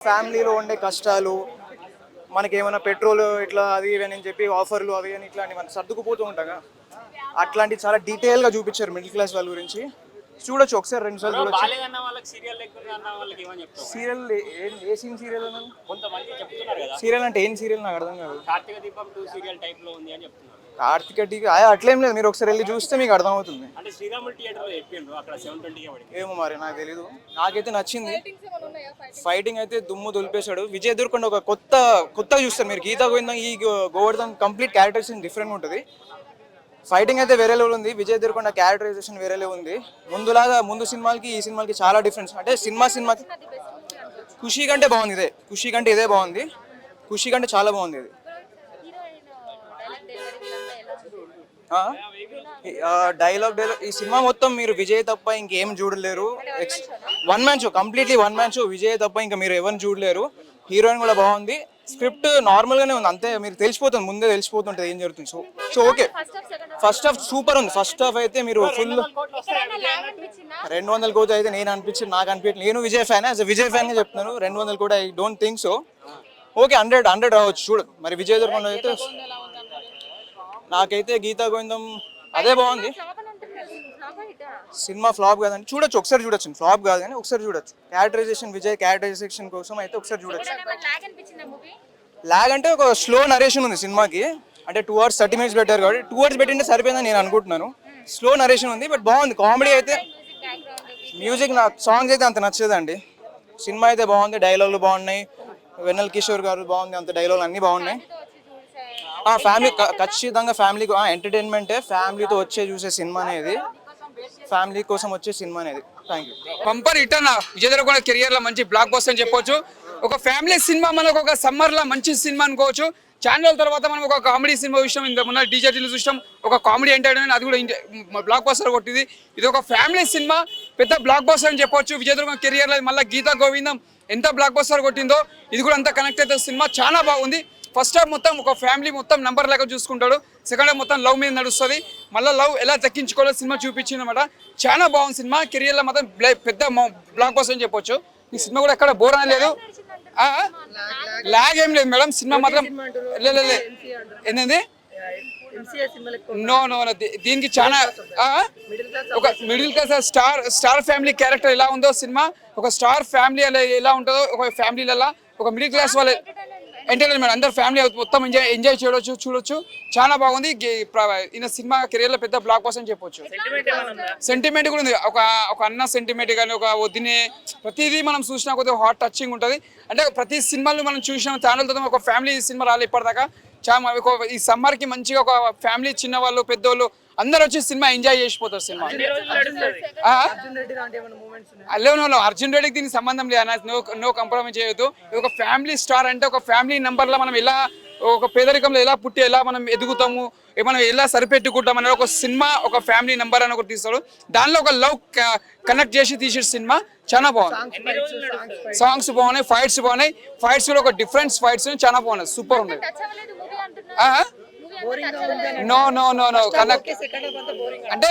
ఫ్యామిలీలో ఉండే కష్టాలు మనకి ఏమైనా పెట్రోల్ ఇట్లా అది ఇవి అని చెప్పి ఆఫర్లు అవి అని ఇట్లాంటి మనం సర్దుకుపోతూ ఉంటాగా అట్లాంటి చాలా డీటెయిల్గా చూపించారు మిడిల్ క్లాస్ వాళ్ళ గురించి. చూడొచ్చు ఒకసారి రెండు సార్లు చూడొచ్చు. సీరియల్ ఏ సీన్ సీరియల్ అన్నాను కొంతమంది చెప్తున్నారు కదా. సీరియల్ అంటే ఏం సీరియల్ నాకు అర్థం కాదు. కార్తీక దీపం టూ సీరియల్ టైప్లో ఉంది అని చెప్తున్నారు. కార్తిక టీవీ అట్లేం లేదు మీరు ఒకసారి వెళ్ళి చూస్తే మీకు అర్థమవుతుంది. అంటే శ్రీరాములు థియేటర్లో చెప్పిండ్రు అక్కడ సెవెన్ ట్వంటీకే పడింది. ఏమో మరి నాకు తెలీదు. నాకైతే నచ్చింది. ఫైటింగ్ అయితే దుమ్ము దులిపేశాడు. విజయ్ దేవరకొండ ఒక కొత్త కొత్తగా చూస్తారు మీరు. గీతా గోవిందం ఈ గోవర్ధన్ కంప్లీట్ క్యారెక్టరైజేషన్ డిఫరెంట్ ఉంటుంది. ఫైటింగ్ అయితే వేరే లెవెల్ ఉంది. విజయ్ దేవరకొండ క్యారెక్టరైజేషన్ వేరే లెవెల్ ఉంది. ముందులాగా ముందు సినిమాలకి ఈ సినిమాలకి చాలా డిఫరెన్స్ అంటే సినిమా సినిమాకి ఖుషి కంటే బాగుంది ఇదే. ఖుషి కంటే ఇదే బాగుంది. ఖుషి కంటే చాలా బాగుంది ఇది. డైలాగ్ డైలాగ్ ఈ సినిమా మొత్తం మీరు విజయ్ తప్ప ఇంకేం చూడలేరు. One man show completely one man show Vijay తప్ప ఇంకా మీరు ఎవరిని చూడలేరు. హీరోయిన్ కూడా బాగుంది. స్క్రిప్ట్ నార్మల్ గానే ఉంది. అంతే మీరు తెలిసిపోతుంది ముందే తెలిసిపోతుంటది ఏం జరుగుతుంది. So so okay. First half super ఉంది. ఫస్ట్ హాఫ్ అయితే మీరు ఫుల్ రెండు వందల కోటి అయితే నేను అనిపించింది నాకు అనిపించలేదు నేను విజయ్ ఫ్యాన్ యాజ్ విజయ్ ఫ్యాన్గా చెప్తున్నాను. రెండు వందలు కూడా I don't think so. Okay hundred hundred రావచ్చు. చూడు మరి విజయ్ దేవరకొండ అయితే నాకైతే గీతా గోవిందం అదే బాగుంది. సినిమా ఫ్లాప్ కాదండి. చూడొచ్చు ఒకసారి చూడొచ్చు. ఫ్లాప్ కాదు కానీ ఒకసారి చూడొచ్చు. క్యారెక్టరైజేషన్ విజయ్ క్యారెక్టరైజేషన్ కోసం అయితే ఒకసారి చూడొచ్చు. లాగ్ అంటే ఒక స్లో నరేషన్ ఉంది సినిమాకి. అంటే టూ అవర్స్ థర్టీ మినిట్స్ పెట్టారు కాబట్టి టూ అవర్స్ పెట్టింటే సరిపోయిందని నేను అనుకుంటున్నాను. స్లో నరేషన్ ఉంది బట్ బాగుంది. కామెడీ అయితే మ్యూజిక్ నా సాంగ్స్ అయితే అంత నచ్చలేదండి సినిమా అయితే బాగుంది డైలాగులు బాగున్నాయి. వెన్నెల కిషోర్ గారు బాగుంది అంత డైలాగులు అన్నీ బాగున్నాయి. ఆ ఫ్యామిలీ ఖచ్చితంగా ఫ్యామిలీ ఎంటర్టైన్మెంటే ఫ్యామిలీతో వచ్చే చూసే సినిమా అనేది. ఫ్యామిలీ కోసం వచ్చే సినిమా అనేది. థ్యాంక్ యూ పంపర్ రిటర్న్ అన్న విజయ్ దేవరకొండ కెరియర్లో మంచి బ్లాక్ బస్టర్ అని చెప్పొచ్చు. ఒక ఫ్యామిలీ సినిమా మనకు ఒక సమ్మర్లో మంచి సినిమా అనుకోవచ్చు. ఛానల్ తర్వాత మనం ఒక కామెడీ సినిమా విషయం ఇంత మొన్న డీజేటీలు చూసాం ఒక కామెడీ ఎంటర్టైన్మెంట్ అది కూడా బ్లాక్ బాస్టర్ కొట్టింది. ఇది ఒక ఫ్యామిలీ సినిమా పెద్ద బ్లాక్ బాస్టర్ అని చెప్పొచ్చు. విజయదుర్గం కెరియర్లో కెరియర్లో మళ్ళీ గీతా గోవిందం ఎంత బ్లాక్ బాస్టర్ కొట్టిందో ఇది కూడా అంత కనెక్ట్ అయితే సినిమా చాలా బాగుంది. ఫస్ట్ హాఫ్ మొత్తం ఒక ఫ్యామిలీ మొత్తం నంబర్ లాగా చూసుకుంటాడు. సెకండ్ హాఫ్ మొత్తం లవ్ మీద నడుస్తుంది. మళ్ళీ లవ్ ఎలా దక్కించుకోవాలో సినిమా చూపించింది అనమాట చాలా బాగుంది సినిమా. కెరియర్లో మాత్రం బ్లా- పెద్ద బ్లాక్ బస్టర్ అని చెప్పొచ్చు. ఈ సినిమా కూడా ఎక్కడ బోర్ లేదు. లాగ్ ఏం లేదు మేడం. సినిమా మాత్రం లే లే, లే. ఏంటండి నో నో దీనికి చాలా? ఒక middle class star star family character ఎలా ఉందో సినిమా. ఒక స్టార్ ఫ్యామిలీ ఎలా ఉంటుందో ఒక ఫ్యామిలీలలో ఒక మిడిల్ క్లాస్ వాళ్ళ ఎంటర్టైన్మెంట్ అందరు ఫ్యామిలీ మొత్తం ఎంజాయ్ ఎంజాయ్ చేయవచ్చు చూడొచ్చు. చాలా బాగుంది. ఈయన సినిమా కెరియర్లో పెద్ద బ్లాక్ బస్టర్ అని చెప్పొచ్చు. సెంటిమెంట్ కూడా ఉంది. ఒక ఒక అన్న సెంటిమెంట్ కానీ ఒక వదినే ప్రతిదీ మనం చూసినా కొద్దిగా హార్ట్ టచింగ్ ఉంటుంది. అంటే ప్రతి సినిమాలు మనం చూసిన ఛానల్తో ఒక ఫ్యామిలీ సినిమా రాలేదు ఇప్పటిదాకా. చాలా ఒక ఈ సమ్మర్కి మంచిగా ఒక ఫ్యామిలీ చిన్న వాళ్ళు పెద్దోళ్ళు అందరు వచ్చి సినిమా ఎంజాయ్ చేసిపోతారు సినిమా ఆ? అల్లే నో అర్జున్ రెడ్డికి దీనికి సంబంధం లేదు అన్న నో నో కంప్రమైజ్ చేయొద్దు. ఒక ఫ్యామిలీ స్టార్ అంటే ఒక ఫ్యామిలీ నంబర్లో మనం ఎలా ఒక పేదరికంలో ఎలా పుట్టి ఎలా మనం ఎదుగుతాము మనం ఎలా సరిపెట్టుకుంటాం అనేది ఒక సినిమా ఒక ఫ్యామిలీ నంబర్ అని ఒకటి తీస్తాడు. దానిలో ఒక లవ్ కనెక్ట్ చేసి తీసే సినిమా చాలా బాగుంది. సాంగ్స్ బాగున్నాయి ఫైట్స్ బాగున్నాయి. ఫైట్స్ కూడా ఒక డిఫరెంట్ ఫైట్స్ చాలా బాగున్నాయి. సూపర్ ఉన్నాయి. No no no no connect అంటే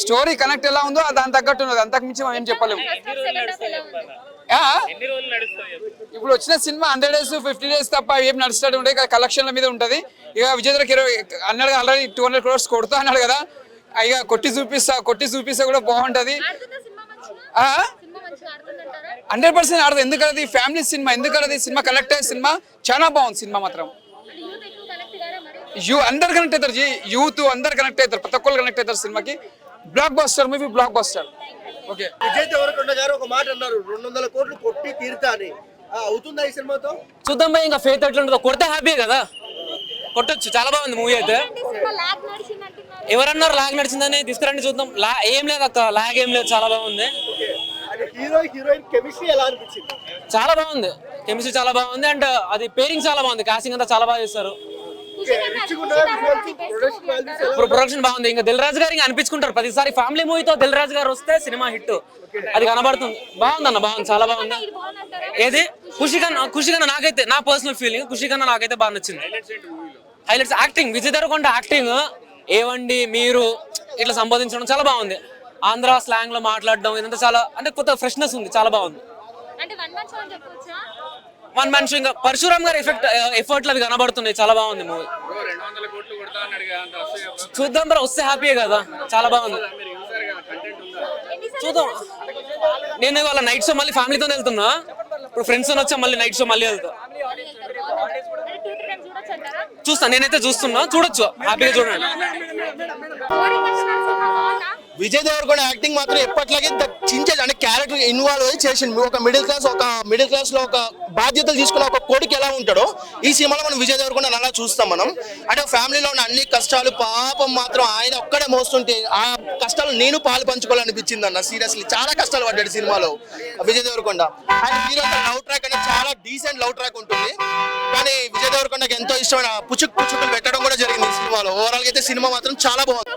స్టోరీ కనెక్ట్ ఎలా ఉందో దాని తగ్గట్టు ఉన్నది. అంతకు మించి మనం ఏం చెప్పలేము. ఆ? ఇప్పుడు వచ్చిన cinema hundred days fifty days తప్ప ఏం నడుస్తాడు ఉండే కలెక్షన్ల మీద ఉంటది. ఇక విజయ్ దగ్గర ఇరవై అన్నాడు ఆల్రెడీ టూ హండ్రెడ్ క్రోర్స్ కొడుతా అన్నాడు కదా. ఇక కొట్టి చూపిస్తా కొట్టి చూపిస్తా కూడా బాగుంటది. హండ్రెడ్ పర్సెంట్ ఆడదు. ఎందుకంటే ఫ్యామిలీ సినిమా ఎందుకంటే సినిమా కనెక్ట్ అయ్యే సినిమా చాలా బాగుంది సినిమా మాత్రం. యూ అందరు కనెక్ట్ అవుతారు. జీ యూత్ అందరు కనెక్ట్ అవుతారు. ప్రతి ఒక్కరు కనెక్ట్ అవుతారు సినిమాకి. Blockbuster movie blockbuster okay Vijay Deverakonda garu ఒక మాట అన్నారు. రెండు వందల కోట్లు కొట్టి తీరుతా అని. ఆ, అవుతుందా ఈ సినిమాతో? చూద్దాం భయ్ ఇంకా ఫేత్ ఎట్లుంటుందో కొడితే హ్యాపీ కదా. కొట్టొచ్చు. చాలా బాగుంది మూవీ అయితే. ఎవరన్నారు లాగ్ నడిచిందని? తీసుకురండి చూద్దాం. లా ఏం లేదు అక్క. లాగ్ ఏం లేదు. చాలా బాగుంది. హీరో హీరోయిన్ కెమిస్ట్రీ ఎలా అనిపించింది? చాలా బాగుంది. కెమిస్ట్రీ చాలా బాగుంది. అండ్ అది పేరింగ్ చాలా బాగుంది. కాస్టింగ్ అంతా చాలా బాగా చేస్తారు. ఇప్పుడు ప్రొడక్షన్ బాగుంది. ఇంకా దిల్ రాజు గారు ఇంకా అనిపించుకుంటారు. ప్రతిసారి ఫ్యామిలీ మూవీతో దిల్ రాజు గారు వస్తే సినిమా హిట్. అది కనబడుతుంది. బాగుంది అన్న బాగుంది. చాలా బాగుంది. ఏది ఖుషి కన్నా ఖుషి కన్నా నాకైతే నా పర్సనల్ ఫీలింగ్ ఖుషి కన్నా నాకైతే బాగా నచ్చింది. Highlights acting Vijay Deverakonda acting ఏవండి మీరు ఇట్లా సంబోధించడం చాలా బాగుంది. ఆంధ్ర స్లాంగ్లో మాట్లాడడం ఇదంతా చాలా అంటే కొత్త ఫ్రెష్నెస్ ఉంది. చాలా బాగుంది. అంటే వన్ మంత్ షో అని చెప్పొచ్చా? వన్ మనిషి ఇంకా పరశురామ్ గారి ఎఫెక్ట్ ఎఫర్ట్లు అవి కనబడుతున్నాయి. చాలా బాగుంది మూవీ. చూద్దాం బ్రో వస్తే హ్యాపీయే కదా. చాలా బాగుంది. చూద్దాం. నేను ఇవాళ నైట్ షో మళ్ళీ ఫ్యామిలీతో వెళ్తున్నా. ఇప్పుడు ఫ్రెండ్స్ వచ్చా మళ్ళీ నైట్ షో మళ్ళీ వెళ్తా. చూస్తా నేనైతే చూస్తున్నా. చూడొచ్చు. హ్యాపీగా చూడండి. విజయ్ దేవరకొండ యాక్టింగ్ మాత్రం ఎప్పట్లాగే చించేది అంటే క్యారెక్టర్ ఇన్వాల్వ్ అయ్యి చేసింది ఒక మిడిల్ క్లాస్ ఒక మిడిల్ క్లాస్లో ఒక బాధ్యతలు తీసుకున్న ఒక కొడుకు ఎలా ఉంటాడో ఈ సినిమాలో మనం విజయ్ దేవరకొండ అలా చూస్తాం మనం. అంటే ఫ్యామిలీలో ఉన్న అన్ని కష్టాలు పాపం మాత్రం ఆయన ఒక్కడే మోస్తుంటే ఆ కష్టాలు నేను పాలు పంచుకోవాలనిపించింది అన్న. సీరియస్లీ చాలా కష్టాలు పడ్డాడు సినిమాలో విజయ్ దేవరకొండ. ఆయన హీరో లవ్ ట్రాక్ అనేది చాలా డీసెంట్ లవ్ ట్రాక్ ఉంటుంది. కానీ విజయ్ దేవరకొండకి ఎంతో ఇష్టమైన పుచ్చుక్ పుచ్చుకులు పెట్టడం కూడా జరిగింది సినిమాలో. ఓవరాల్ అయితే సినిమా మాత్రం చాలా బాగుంది.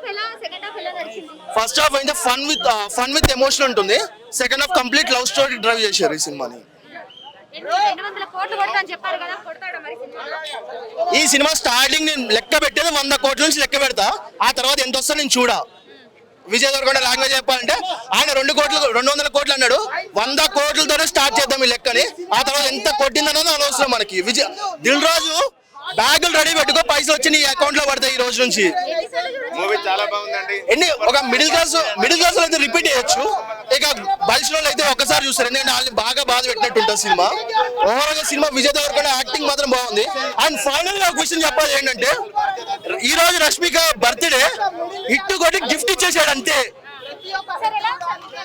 ఫస్ట్ హాఫ్ అయితే fun with fun with emotion ఉంటుంది. Second half complete love story drive చేశారు ఈ సినిమాని. ఈ సినిమా స్టార్టింగ్ నేను లెక్క పెట్టేది వంద కోట్ల నుంచి లెక్క పెడతా. ఆ తర్వాత ఎంత వస్తుందో నేను చూడా. విజయ్ దొరకొండ లాంగ్వేజ్ చెప్పాలంటే ఆయన రెండు కోట్లు రెండు వందల కోట్లు అన్నాడు. వంద కోట్లతోనే స్టార్ట్ చేద్దాం ఈ లెక్కని. ఆ తర్వాత ఎంత కొట్టిందన్నది అనవసరం మనకి. విజయ్ దిల్ రాజు బ్యాగులు రెడీ పెట్టుకో పైసలు వచ్చి నీ అకౌంట్లో పడతాయి ఈ రోజు నుంచి. మూవీ చాలా బాగుందండి. ఎన్ని ఒక మిడిల్ క్లాస్ మిడిల్ క్లాస్ అయితే రిపీట్ చేయొచ్చు. ఇక బల్స్లో అయితే ఒకసారి చూస్తారు. ఎందుకంటే వాళ్ళని బాగా బాధ పెట్టినట్టు ఉంటుంది సినిమా. ఓవరాల్గా సినిమా విజయ్ దేవరకొండ యాక్టింగ్ మాత్రం బాగుంది. అండ్ ఫైనల్గా విషయం చెప్పాలి ఏంటంటే ఈ రోజు రష్మిక బర్త్డే హిట్ కొట్టి గిఫ్ట్ ఇచ్చేసాడు అంతే?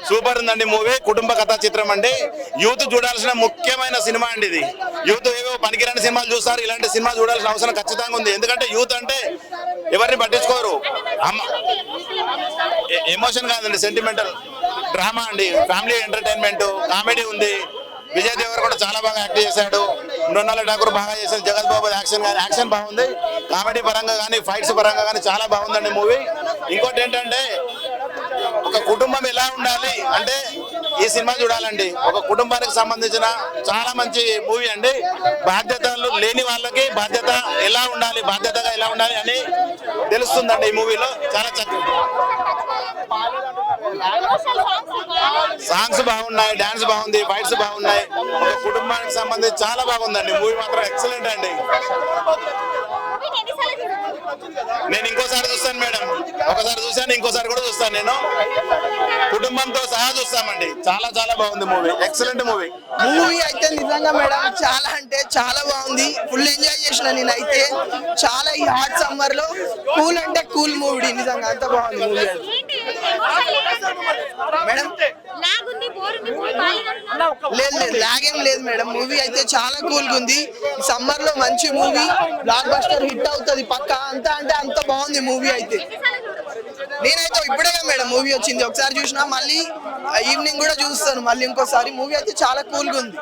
సూపర్ ఉందండి మూవీ. కుటుంబ కథా చిత్రం అండి. యూత్ చూడాల్సిన ముఖ్యమైన సినిమా అండి ఇది. యూత్ ఏవో పనికిరాని సినిమాలు చూస్తారు. ఇలాంటి సినిమా చూడాల్సిన అవసరం ఖచ్చితంగా ఉంది. ఎందుకంటే యూత్ అంటే ఎవరిని పట్టించుకోరు. ఎమోషన్ కాదండి సెంటిమెంటల్ డ్రామా అండి. ఫ్యామిలీ ఎంటర్టైన్మెంట్ కామెడీ ఉంది. విజయ్ దేవర్ కూడా చాలా బాగా యాక్ట్ చేశాడు. మృణాల ఠాకూర్ బాగా చేశాడు. జగత్ బాబు యాక్షన్ కానీ యాక్షన్ బాగుంది. కామెడీ పరంగా కానీ ఫైట్స్ పరంగా కానీ చాలా బాగుందండి మూవీ. ఇంకోటి ఏంటంటే ఒక కుటుంబం ఎలా ఉండాలి అంటే ఈ సినిమా చూడాలండి. ఒక కుటుంబానికి సంబంధించిన చాలా మంచి మూవీ అండి. బాధ్యతలు లేని వాళ్ళకి బాధ్యత ఎలా ఉండాలి బాధ్యతగా ఎలా ఉండాలి అని తెలుస్తుందండి ఈ మూవీలో. చాలా చక్కగా. సాంగ్స్ బాగున్నాయి డాన్స్ బాగుంది ఫైట్స్ బాగున్నాయి. ఒక కుటుంబానికి సంబంధించి చాలా బాగుందండి. మూవీ మాత్రం ఎక్సలెంట్ అండి. నేను ఇంకోసారి చూస్తాను మేడం. ఒకసారి చూశాను ఇంకోసారి కూడా చూస్తాను నేను. కుటుంబంతో సహా చూస్తామండి. చాలా చాలా బాగుంది మూవీ. Excellent movie. మూవీ అయితే నిజంగా మేడం చాలా అంటే చాలా బాగుంది. ఫుల్ ఎంజాయ్ చేసిన నేనైతే. చాలా ఈ హాట్ సమ్మర్లో కూల్ అంటే కూల్ మూవీ నిజంగా అంత బాగుంది మూవీ మేడం లేదు లేదు లాగేం లేదు మేడం. మూవీ అయితే చాలా కూల్గా ఉంది. సమ్మర్లో మంచి మూవీ బ్లాక్ బస్టర్ హిట్ అవుతుంది పక్క. అంత అంటే అంత బాగుంది మూవీ అయితే. నేనైతే ఇప్పుడే మేడం మూవీ వచ్చింది. ఒకసారి చూసినా మళ్ళీ ఈవినింగ్ కూడా చూస్తాను. మళ్ళీ ఇంకోసారి మూవీ అయితే చాలా కూల్గా ఉంది.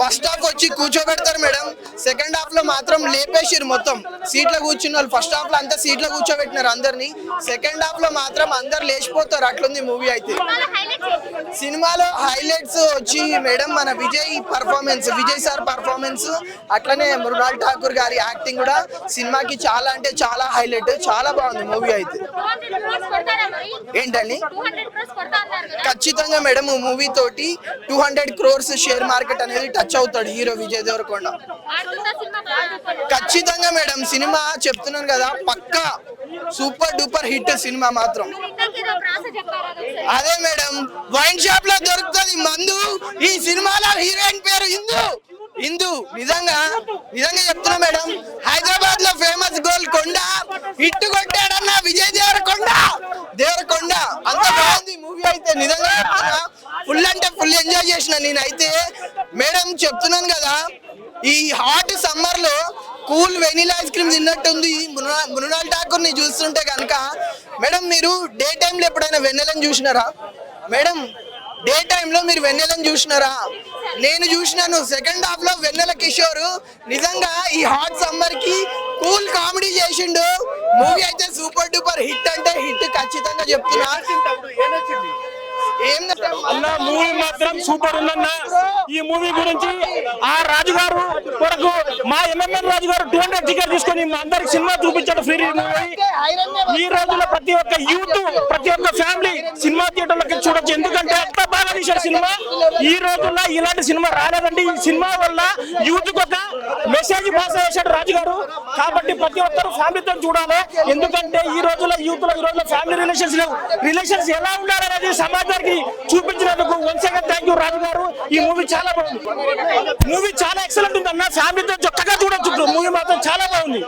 ఫస్ట్ హాఫ్ వచ్చి కూర్చోబెడతారు మేడం. సెకండ్ హాఫ్లో మాత్రం లేపేసిరు మొత్తం. సీట్లో కూర్చున్న వాళ్ళు ఫస్ట్ హాఫ్లో అంతా సీట్లో కూర్చోబెట్టినారు అందరిని. సెకండ్ హాఫ్లో మాత్రం అందరు లేచిపోతారు. అట్లుంది మూవీ అయితే. సినిమాలో హైలైట్స్ వచ్చి మేడం మన Vijay performance Vijay sir performance అట్లనే మృణాల్ ఠాకూర్ గారి యాక్టింగ్ కూడా సినిమాకి చాలా అంటే చాలా హైలైట్ చాలా బాగుంది మూవీ అయితే. ఏంటండి? కదా. ఖచ్చితంగా మేడం మూవీ తోటి two hundred crores share market అనేది టచ్ అవుతాడు హీరో విజయ్ దేవరకొండ. ఖచ్చితంగా మేడం సినిమా చెప్తున్నాను కదా పక్కా సూపర్ డూపర్ హిట్ సినిమా మాత్రం. అది మేడం వైన్ షాప్లో దొరుకుతుంది మందు ఈ సినిమాలో హీరోయిన్ పేరు ఇందు. ఇందు నిజంగా నిజంగా చెప్తున్నా మేడం హైదరాబాద్లో ఫేమస్ గోల్ కొండ హిట్ కొట్టాడన్న విజయ్ దేవరకొండ. దేవరకొండ అంత బాగుంది మూవీ అయితే నిజంగా ఫుల్ అంటే ఫుల్ ఎంజాయ్ చేసిన నేనైతే. మేడం చెప్తున్నాను కదా ఈ హాట్ సమ్మర్లో కూల్ వెనీలా ఐస్ క్రీమ్ తిన్నట్టుంది మృణాల్ ఠాకూర్ని చూస్తుంటే కనుక మేడం మీరు డే టైంలో ఎప్పుడైనా వెన్నెలను చూసినారా? మేడం డే టైంలో మీరు వెన్నెలను చూసినారా? నేను చూసినాను సెకండ్ హాఫ్లో వెన్నెల కిషోర్ నిజంగా ఈ హాట్ సమ్మర్కి కూల్ కామెడీ చేసిండు. మూవీ అయితే సూపర్ డూపర్ హిట్ అంటే హిట్ ఖచ్చితంగా చెప్తున్నా. అన్న మూవీ మాత్రం సూపర్ ఉందన్న. ఈ మూవీ గురించి ఆ రాజుగారు కొరకు మా ఎంఎంఎన్ రాజు గారు టూ హండ్రెడ్ టికెట్ తీసుకొని అందరికి సినిమా చూపించాడు ఫ్రీ మూవీ. ఈ రోజుల్లో ప్రతి ఒక్క యూత్ ప్రతి ఒక్క ఫ్యామిలీ సినిమా థియేటర్లకి చూడొచ్చు. ఎందుకంటే అంత బాగా తీశాడు సినిమా. ఈ రోజుల్లో ఇలాంటి సినిమా రాలేదండి. ఈ సినిమా వల్ల యూత్ ఒక మెసేజ్ పాస్ చేశాడు రాజు గారు కాబట్టి ప్రతి ఒక్కరు ఫ్యామిలీతో చూడాలి. ఎందుకంటే ఈ రోజుల్లో యూత్లో ఈ రోజుల్లో ఫ్యామిలీ రిలేషన్స్ లేవు. రిలేషన్స్ ఎలా ఉండాలనేది సమాజానికి చూపించినందుకు వంశంగా థ్యాంక్ యూ రాజు గారు. ఈ మూవీ చాలా బాగుంది. మూవీ చాలా ఎక్సలెంట్ ఉంది అన్న. ఫ్యామిలీతో చక్కగా చూడొచ్చు మూవీ మాత్రం చాలా బాగుంది.